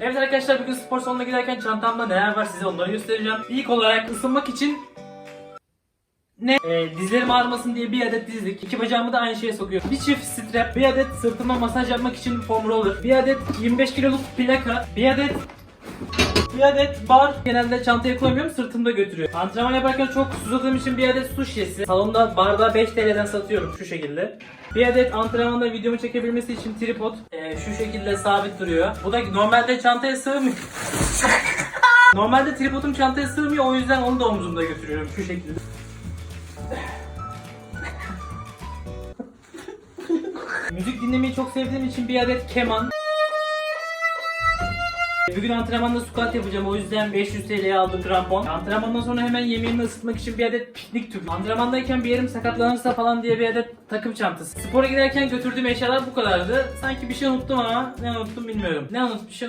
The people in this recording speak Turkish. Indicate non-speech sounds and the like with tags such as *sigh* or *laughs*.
Evet arkadaşlar bugün spor salonuna giderken çantamda neler var size onları göstereceğim. İlk olarak ısınmak için ne? Ee, dizlerim ağrımasın diye bir adet dizlik. İki bacağımı da aynı şeye sokuyorum. Bir çift strap, bir adet sırtıma masaj yapmak için foam roller, bir adet 25 kiloluk plaka, bir adet bir adet bar genelde çantaya koymuyorum sırtımda götürüyor. Antrenman yaparken çok susadığım için bir adet su şişesi. Salonda bardağı 5 TL'den satıyorum şu şekilde. Bir adet antrenmanda videomu çekebilmesi için tripod Ee, şu şekilde sabit duruyor. Bu da normalde çantaya sığmıyor. *laughs* normalde tripodum çantaya sığmıyor o yüzden onu da omzumda götürüyorum şu şekilde. *laughs* Müzik dinlemeyi çok sevdiğim için bir adet keman. Bugün antrenmanda squat yapacağım o yüzden 500 TL'ye aldım krampon. Antrenmandan sonra hemen yemeğimi ısıtmak için bir adet piknik tüpü. Antrenmandayken bir yerim sakatlanırsa falan diye bir adet takım çantası. Spora giderken götürdüğüm eşyalar bu kadardı. Sanki bir şey unuttum ama ne unuttum bilmiyorum. Ne şey